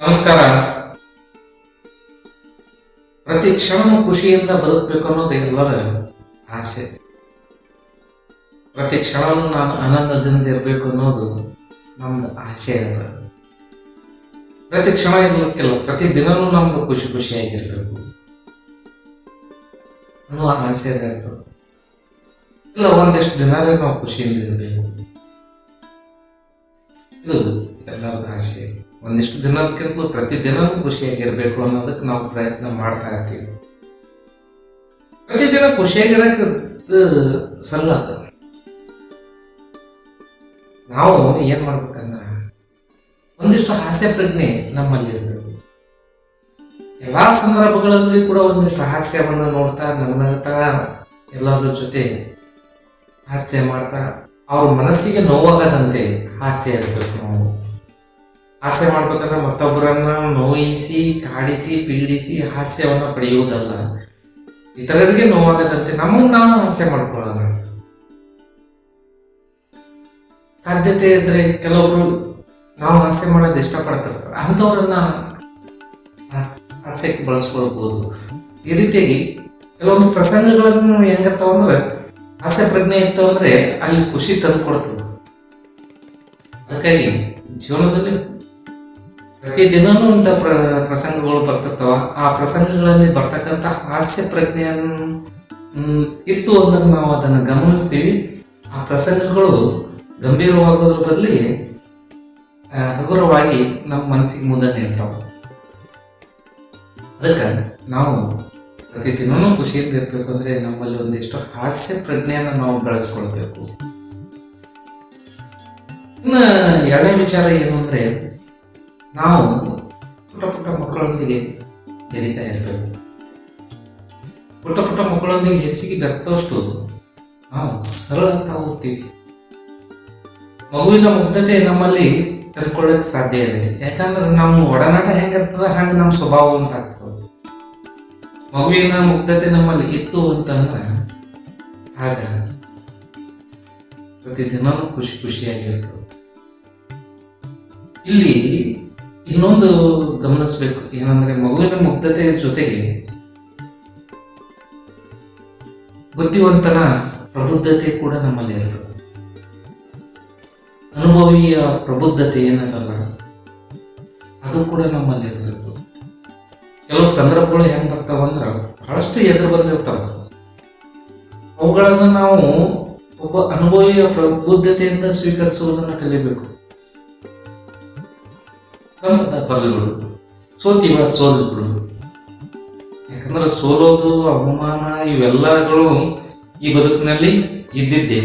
ನಮಸ್ಕಾರ. ಪ್ರತಿ ಕ್ಷಣವೂ ಖುಷಿಯಿಂದ ಬದುಕಬೇಕು ಅನ್ನೋದು ಎಲ್ಲರ ಆಸೆ. ಪ್ರತಿ ಕ್ಷಣವೂ ನಾನು ಆನಂದದಿಂದ ಇರಬೇಕು ಅನ್ನೋದು ನಮ್ದು ಆಸೆ ಅದ ಪ್ರತಿ ಕ್ಷಣ ಇರ್ಲಿಕ್ಕಿಲ್ಲ ಪ್ರತಿ ದಿನವೂ ನಮ್ದು ಖುಷಿ ಖುಷಿಯಾಗಿರ್ಬೇಕು ಅನ್ನೋ ಆಸೆ ಇರ್ತದೆ ಇಲ್ಲ, ಒಂದಿಷ್ಟು ದಿನ ನಾವು ಖುಷಿಯಿಂದ ಇರಬೇಕು. ಇದು ಎಲ್ಲರದ ಆಸೆ. ಒಂದಿಷ್ಟು ದಿನಕ್ಕಿಂತಲೂ ಪ್ರತಿ ಖುಷಿಯಾಗಿರಬೇಕು ಅನ್ನೋದಕ್ಕೆ ನಾವು ಪ್ರಯತ್ನ ಮಾಡ್ತಾ ಇರ್ತೀವಿ. ಪ್ರತಿದಿನ ಖುಷಿಯಾಗಿರಕ್ಕೆ ಸಲ್ಲ ನಾವು ಏನ್ ಮಾಡ್ಬೇಕಂದ್ರ ಒಂದಿಷ್ಟು ಹಾಸ್ಯ ಪ್ರಜ್ಞೆ ನಮ್ಮಲ್ಲಿ ಇರಬೇಕು. ಎಲ್ಲಾ ಸಂದರ್ಭಗಳಲ್ಲಿ ಕೂಡ ಒಂದಿಷ್ಟು ಹಾಸ್ಯವನ್ನು ನೋಡ್ತಾ ನಗನಗ್ತಾ ಎಲ್ಲರ ಜೊತೆ ಹಾಸ್ಯ ಮಾಡ್ತಾ, ಅವ್ರ ಮನಸ್ಸಿಗೆ ನೋವಾಗದಂತೆ ಹಾಸ್ಯ ಇರಬೇಕು. ಹಾಸ್ಯ ಮಾಡ್ಬೇಕಂದ್ರೆ ಮತ್ತೊಬ್ಬರನ್ನ ನೋಯಿಸಿ, ಕಾಡಿಸಿ, ಪೀಡಿಸಿ ಹಾಸ್ಯವನ್ನ ಪಡೆಯುವುದಲ್ಲ. ಇತರರಿಗೆ ನೋವಾಗದಂತೆ ನಮಗ್ ನಾವು ಹಾಸ್ಯ ಸಾಧ್ಯತೆ ಇದ್ರೆ ಕೆಲವೊಬ್ರು ನಾವು ಹಾಸ್ಯ ಮಾಡೋದು ಇಷ್ಟಪಡ್ತಾರೆ ಅಂಥವ್ರನ್ನ ಹಾಸ್ಯಕ್ಕೆ ಬಳಸ್ಕೊಳ್ಬಹುದು ಈ ರೀತಿಯಾಗಿ ಕೆಲವೊಂದು ಪ್ರಸಂಗಗಳನ್ನು ಹೆಂಗತ್ತವ ಅಂದ್ರೆ ಹಾಸ್ಯ ಪ್ರಜ್ಞೆ ಇತ್ತು ಅಂದ್ರೆ ಅಲ್ಲಿ ಖುಷಿ ತಂದು ಕೊಡ್ತದೆ ಅದಕ್ಕಾಗಿ ಜೀವನದಲ್ಲಿ ಪ್ರತಿದಿನನೂ ಇಂಥ ಪ್ರ, ಪ್ರಸಂಗಗಳು ಬರ್ತಿರ್ತಾವ. ಆ ಪ್ರಸಂಗಗಳಲ್ಲಿ ಬರ್ತಕ್ಕಂಥ ಹಾಸ್ಯ ಪ್ರಜ್ಞೆಯನ್ನು ಇತ್ತು ಅಂದ್ರೆ ನಾವು ಅದನ್ನು ಗಮನಿಸ್ತೀವಿ. ಆ ಪ್ರಸಂಗಗಳು ಗಂಭೀರವಾಗೋದ್ರ ಬದಲಿ ಹಗುರವಾಗಿ ನಮ್ಮ ಮನಸ್ಸಿಗೆ ಮುಂದೆ ನೀಡ್ತಾವ ಅದಕ್ಕೆ ನಾವು ಪ್ರತಿದಿನವೂ ಖುಷಿಯಿಂದ ಇರ್ಬೇಕು ಅಂದ್ರೆ ನಮ್ಮಲ್ಲಿ ಒಂದಿಷ್ಟು ಹಾಸ್ಯ ಪ್ರಜ್ಞೆಯನ್ನು ನಾವು ಬೆಳೆಸ್ಕೊಳ್ಬೇಕು. ಇನ್ನು ಎರಡನೇ ವಿಚಾರ ಏನು ಅಂದ್ರೆ ನಾವು ಪುಟ್ಟ ಪುಟ್ಟ ಮಕ್ಕಳೊಂದಿಗೆ ಬೆರೀತಾ ಇರಬೇಕು. ಪುಟ್ಟ ಪುಟ್ಟ ಮಕ್ಕಳೊಂದಿಗೆ ಹೆಚ್ಚಿಗೆ ಬೆರ್ತವಷ್ಟು ನಾವು ಸರಳ ಅಂತ ಹೋಗ್ತೀವಿ. ಮಗುವಿನ ಮುಗ್ಧತೆ ನಮ್ಮಲ್ಲಿ ತಂದ್ಕೊಳ್ಳಕ್ ಸಾಧ್ಯ ಇದೆ. ಯಾಕಂದ್ರೆ ನಮ್ಮ ಒಡನಾಟ ಹೆಂಗಿರ್ತದ, ಹಂಗ ನಮ್ಮ ಸ್ವಭಾವ ಆಗ್ತದೆ ಮಗುವಿನ ಮುಗ್ಧತೆ ನಮ್ಮಲ್ಲಿ ಇತ್ತು ಅಂತಂದ್ರೆ ಆಗ ಪ್ರತಿದಿನ ಖುಷಿ ಖುಷಿಯಾಗಿರ್ತದೆ. ಇಲ್ಲಿ ಇನ್ನೊಂದು ಗಮನಿಸ್ಬೇಕು, ಏನಂದ್ರೆ ಮಗುವಿನ ಮುಗ್ಧತೆಯ ಜೊತೆಗೆ ಬುದ್ಧಿವಂತನ ಪ್ರಬುದ್ಧತೆ ಕೂಡ ನಮ್ಮಲ್ಲಿ ಇರಬೇಕು ಅನುಭವಿಯ ಪ್ರಬುದ್ಧತೆ ಏನಲ್ಲ ಅದು ಕೂಡ ನಮ್ಮಲ್ಲಿ ಇರಬೇಕು. ಕೆಲವು ಸಂದರ್ಭಗಳು ಹೆಂಗ್ ಬರ್ತಾವ ಅಂದ್ರ ಬಹಳಷ್ಟು ಎದುರು ಬಂದಿರ್ತಾವ. ಅವುಗಳನ್ನು ನಾವು ಒಬ್ಬ ಅನುಭವಿಯ ಪ್ರಬುದ್ಧತೆಯಿಂದ ಸ್ವೀಕರಿಸುವುದನ್ನ ಕಲಿಬೇಕು. ಬರಲ್ಬಿಡು ಸೋತಿವ ಸೋಲು ಬಿಡು. ಯಾಕಂದ್ರೆ ಸೋಲೋದು ಅವಮಾನ ಇವೆಲ್ಲಗಳು ಈ ಬದುಕಿನಲ್ಲಿ ಇದ್ದಿದ್ದೇ.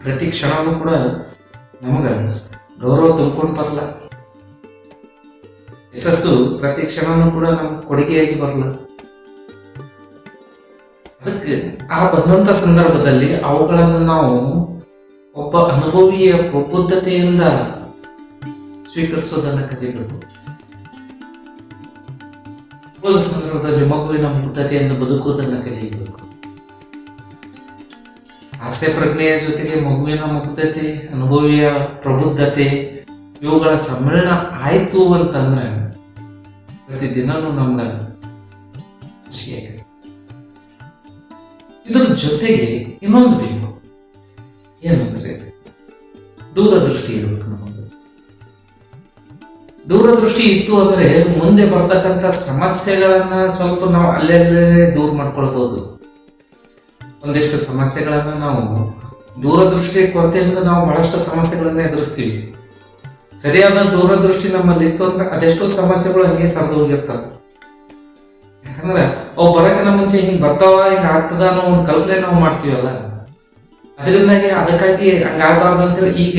ಪ್ರತಿ ಕ್ಷಣವೂ ಕೂಡ ನಮಗೆ ಗೌರವ ತುಂಬಿಕೊಂಡು ಬರಲ್ಲ ಯಶಸ್ಸು ಪ್ರತಿ ಕ್ಷಣನೂ ಕೂಡ ನಮ್ಗೆ ಕೊಡುಗೆಯಾಗಿ ಬರಲ್ಲ ಅದಕ್ಕೆ ಆ ಬಂದಂತ ಸಂದರ್ಭದಲ್ಲಿ ಅವುಗಳನ್ನು ನಾವು ಒಬ್ಬ ಅನುಭವಿಯ ಪ್ರಬುದ್ಧತೆಯಿಂದ ಸ್ವೀಕರಿಸೋದನ್ನ ಕಲಿಬೇಕು. ಹೋದ ಸಂದರ್ಭದಲ್ಲಿ ಮಗುವಿನ ಮುಗ್ಧತೆಯನ್ನು ಬದುಕುವುದನ್ನ ಕಲಿಯಬೇಕು. ಹಾಸ್ಯ ಪ್ರಜ್ಞೆಯ ಜೊತೆಗೆ ಮಗುವಿನ ಮುಗ್ಧತೆ, ಅನುಭವಿಯ ಪ್ರಬುದ್ಧತೆ, ಇವುಗಳ ಸಮ್ಮಿಳನ ಆಯ್ತು ಅಂತಂದ್ರೆ ಪ್ರತಿದಿನನೂ ನಮ್ಗ ಖುಷಿಯಾಗಿದೆ ಇದರ ಜೊತೆಗೆ ಇನ್ನೊಂದು ಬೇಕು. ಏನಂದ್ರೆ ದೂರದೃಷ್ಟಿ ಇರಬೇಕು ದೂರದೃಷ್ಟಿ ಇತ್ತು ಅಂದ್ರೆ ಮುಂದೆ ಬರ್ತಕ್ಕಂಥ ಸಮಸ್ಯೆಗಳನ್ನ ಸ್ವಲ್ಪ ನಾವು ಅಲ್ಲಲ್ಲೇ ದೂರ ಮಾಡ್ಕೊಳ್ಬಹುದು ಒಂದಿಷ್ಟು ಸಮಸ್ಯೆಗಳನ್ನ ನಾವು ದೂರದೃಷ್ಟಿ ಕೊರತೆಯಿಂದ ನಾವು ಬಹಳಷ್ಟು ಸಮಸ್ಯೆಗಳನ್ನ ಎದುರಿಸ್ತೀವಿ. ಸರಿಯಾದ ದೂರದೃಷ್ಟಿ ನಮ್ಮಲ್ಲಿ ಇತ್ತು ಅಂದ್ರೆ ಅದೆಷ್ಟೋ ಸಮಸ್ಯೆಗಳು ಹಂಗೆ ಸರಿದು ಹೋಗಿರ್ತಾವ. ಯಾಕಂದ್ರೆ ಅವು ಬರೋಕಿನ ಮುಂಚೆ ಹಿಂಗ್ ಬರ್ತಾವ, ಹಿಂಗ ಆಗ್ತದ ಅನ್ನೋ ಒಂದು ಕಲ್ಪನೆ ನಾವು ಮಾಡ್ತೀವಲ್ಲ. ಅದರಿಂದಾಗಿ ಅದಕ್ಕಾಗಿ ಹಂಗಾಗಬಾರ್ದು ಅಂತೇಳಿ ಈಗ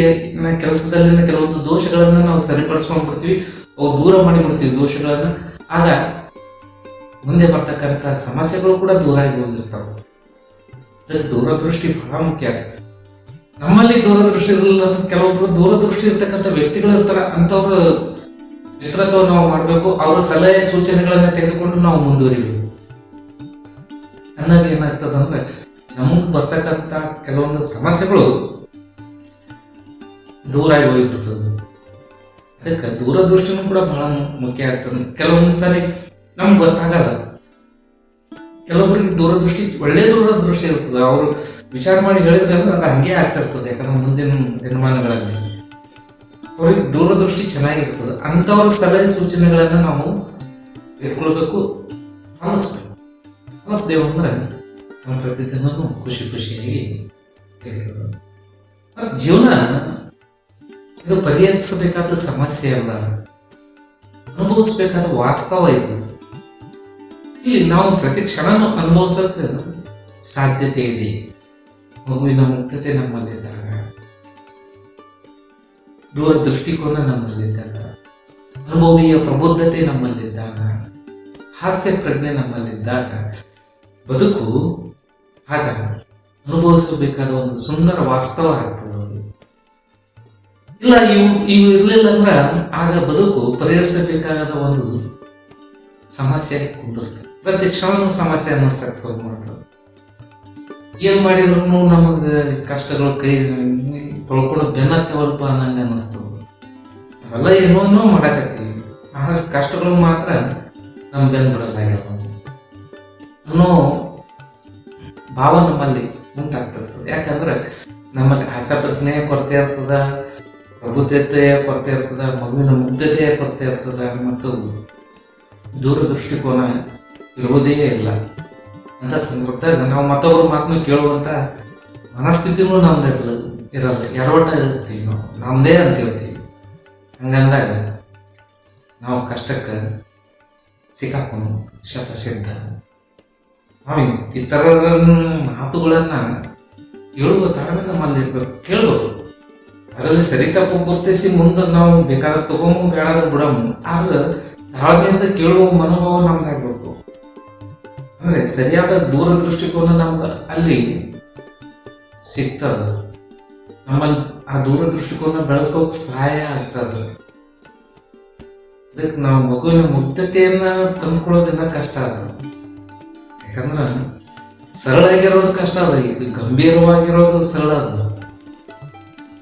ಕೆಲಸದಲ್ಲಿನ ಕೆಲವೊಂದು ದೋಷಗಳನ್ನ ನಾವು ಸರಿಪಡಿಸ್ಕೊಂಡ್ ಬಿಡ್ತೀವಿ ಅವು ದೂರ ಮಾಡಿಬಿಡ್ತೀವಿ ದೋಷಗಳನ್ನು. ಆಗ ಮುಂದೆ ಬರ್ತಕ್ಕಂಥ ಸಮಸ್ಯೆಗಳು ಕೂಡ ದೂರ ಆಗಿ ಬಂದಿರ್ತಾವೆ. ದೂರದೃಷ್ಟಿ ಬಹಳ ಮುಖ್ಯ. ನಮ್ಮಲ್ಲಿ ದೂರದೃಷ್ಟಿ ಇರಲಿಲ್ಲ ಅಂದ್ರೆ ಕೆಲವೊಬ್ರು ದೂರದೃಷ್ಟಿ ಇರ್ತಕ್ಕಂಥ ವ್ಯಕ್ತಿಗಳು ಇರ್ತಾರ. ಅಂಥವ್ರ ಮಿತ್ರತ್ವ ನಾವು ಮಾಡಬೇಕು. ಅವರ ಸಲಹೆ ಸೂಚನೆಗಳನ್ನ ತೆಗೆದುಕೊಂಡು ನಾವು ಮುಂದುವರಿಬೇಕು. ಅಂದಾಗ ಏನಾಗ್ತದಂದ್ರೆ ನಮಗ್ ಬರ್ತಕ್ಕಂಥ ಕೆಲವೊಂದು ಸಮಸ್ಯೆಗಳು ದೂರ ಆಗಿ ಹೋಗ್ಬಿಡ್ತದೆ. ಅದಕ್ಕೆ ದೂರದೃಷ್ಟಿನೂ ಕೂಡ ಬಹಳ ಮುಖ್ಯ ಆಗ್ತದೆ. ಕೆಲವೊಂದು ಸಾರಿ ನಮ್ಗೆ ಗೊತ್ತಾಗಲ್ಲ. ಕೆಲವೊಬ್ಬರಿಗೆ ದೂರದೃಷ್ಟಿ, ಒಳ್ಳೆ ದೂರದೃಷ್ಟಿ ಇರ್ತದೆ. ಅವರು ವಿಚಾರ ಮಾಡಿ ಹೇಳಿದ್ರೆ ಅಂದ್ರೆ ಅದು ಹಂಗೆ ಆಗ್ತಾ ಇರ್ತದೆ ಯಾಕಂದ್ರೆ ಮುಂದಿನ ದಿನಮಾನಗಳಲ್ಲಿ. ಅವ್ರಿಗೆ ದೂರದೃಷ್ಟಿ ಚೆನ್ನಾಗಿರ್ತದೆ. ಅಂಥವ್ರ ಸಲಹೆ ಸೂಚನೆಗಳನ್ನು ನಾವು ಇಟ್ಕೊಳ್ಬೇಕು ಅನಿಸ್ಬೇಕು ಅನಿಸ್ದೇವು ಅಂದ್ರೆ ನಮ್ಮ ಪ್ರತಿದಿನವೂ ಖುಷಿ ಖುಷಿಯಾಗಿ ಇರ್ತದೆ. ಜೀವನ ಇದು ಪರಿಹರಿಸಬೇಕಾದ ಸಮಸ್ಯೆ ಅಲ್ಲ ಅನುಭವಿಸಬೇಕಾದ ವಾಸ್ತವ ಇದು. ಇಲ್ಲಿ ನಾವು ಪ್ರತಿ ಕ್ಷಣನೂ ಅನುಭವಿಸೋಕೆ ಸಾಧ್ಯತೆ ಇದೆ. ಮಗುವಿನ ಮುಕ್ತತೆ ನಮ್ಮಲ್ಲಿದ್ದಾಗ ದೂರ ದೃಷ್ಟಿಕೋನ ನಮ್ಮಲ್ಲಿದ್ದಾಗ, ಅನುಭವಿಯ ಪ್ರಬುದ್ಧತೆ ನಮ್ಮಲ್ಲಿದ್ದಾಗ, ಹಾಸ್ಯ ಪ್ರಜ್ಞೆ ನಮ್ಮಲ್ಲಿದ್ದಾಗ, ಬದುಕು ಹಾಗ ಅನುಭವಿಸಬೇಕಾದ ಒಂದು ಸುಂದರ ವಾಸ್ತವ ಆಗ್ತದೆ. ಇಲ್ಲ, ಇವು ಇವು ಇರಲಿಲ್ಲ ಅಂದ್ರೆ ಆಗ ಬದುಕು ಪರಿಹರಿಸಬೇಕಾದ ಒಂದು ಸಮಸ್ಯೆ ಕುಂದಿರ್ತದೆ ಪ್ರತಿ ಕ್ಷಣ ಸಮಸ್ಯೆ ಅನ್ನಿಸ್ತಕ್ಕೆ ಶುರು ಮಾಡ್ತದೆ ಏನ್ ಮಾಡಿದ್ರು ನಮಗೆ ಕಷ್ಟಗಳು ಕೈ ತೊಳ್ಕೊಂಡು ಬೆನ್ನತ್ತೇವಲ್ಪ ಅನ್ನಂಗೆ ಅನ್ನಿಸ್ತದೆ ಅವೆಲ್ಲ ಏನೋ ಮಾಡಕತ್ತೀವಿ. ಆದ್ರೆ ಕಷ್ಟಗಳು ಮಾತ್ರ ನಮ್ಮ ಬೆನ್ನು ಬಿಡೋದಾಗ್ಯಾವ ಅನ್ನೋ ಭಾವ ನಮ್ಮಲ್ಲಿ ಉಂಟಾಗ್ತಿರ್ತದೆ. ಯಾಕಂದ್ರೆ ನಮ್ಮಲ್ಲಿ ಹಸಪ್ರಜ್ಞೆಯ ಕೊರತೆ ಇರ್ತದ ಪ್ರಬುದ್ಧತೆಯ ಕೊರತೆ ಇರ್ತದೆ ಮಗುವಿನ ಮುಗ್ಧತೆಯ ಕೊರತೆ ಇರ್ತದೆ ಮತ್ತು ದೂರದೃಷ್ಟಿಕೋನ ಇರುವುದೇ ಇಲ್ಲ. ಅಂತ ಸಂದರ್ಭದಾಗ ನಾವು ಮತ್ತೊಬ್ಬರ ಮಾತನ್ನು ಕೇಳುವಂತ ಮನಸ್ಥಿತಿನೂ ನಮ್ದು ಇರಲ್ಲ ಇರಲ್ಲ. ಎಡವಟ್ಟ ಇರ್ತೀವಿ ನಾವು. ನಮ್ದೇ ಅಂತಿರ್ತೀವಿ ಹಂಗಂದಾಗ ನಾವು ಕಷ್ಟಕ್ಕೆ ಸಿಕ್ಕಾಕೊಂಡು ಶತಸಿದ್ಧ. ನಾವು ಈ ಮಾತುಗಳನ್ನ ಹೇಳುವ ತಾಳ್ಮೆ ನಮ್ಮಲ್ಲಿ ಇರ್ಬೇಕು. ಕೇಳ್ಬೇಕು. ಅದರಲ್ಲಿ ಸರಿ ತಪ್ಪು ಗುರುತಿಸಿ ಮುಂದೆ ನಾವು ಬೇಕಾದ್ರೆ ತಗೊಂಬ ಬೇಡಾದ್ರೆ ಬಿಡಮು. ಆದ್ರೆ ತಾಳ್ಮೆಯಿಂದ ಕೇಳುವ ಮನೋಭಾವ ನಮ್ದಾಗ್ಬೇಕು ಅಂದ್ರೆ ಸರಿಯಾದ ದೂರದೃಷ್ಟಿಕೋನ ನಮ್ಗೆ ಅಲ್ಲಿ ಸಿಗ್ತದ. ನಮ್ಮಲ್ಲಿ ಆ ದೂರದೃಷ್ಟಿಕೋನ ಬೆಳೆಸ್ಕೋಕ್ ಸಹಾಯ ಆಗ್ತದ. ಅದಕ್ಕೆ ನಾವು ಮಗುವಿನ ಮುಗ್ಧತೆಯನ್ನ ತಂದುಕೊಳ್ಳೋದನ್ನ ಕಷ್ಟ ಅದ. ಯಾಕಂದ್ರ ಸರಳಾಗಿರೋದು ಕಷ್ಟ ಅದ. ಈಗ ಗಂಭೀರವಾಗಿರೋದು ಸರಳ ಅದ.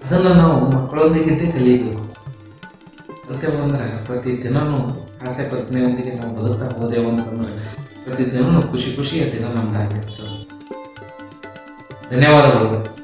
ಅದನ್ನ ನಾವು ಮಕ್ಕಳೊಂದಿಗಿದ್ದೇ ಕಲಿಯಬೇಕು ಮತ್ತೆ ಬಂದ್ರೆ ಪ್ರತಿ ದಿನವೂ ಆಸೆ ಪ್ರಜ್ಞೆಯೊಂದಿಗೆ ನಾವು ಬದುಕ್ತಾ ಹೋದೆವು ಅಂತಂದ್ರೆ ಪ್ರತಿ ದಿನವೂ ಖುಷಿ ಖುಷಿಯ ದಿನ ನಮ್ದಾಗಿರ್ತದೆ. ಧನ್ಯವಾದಗಳು.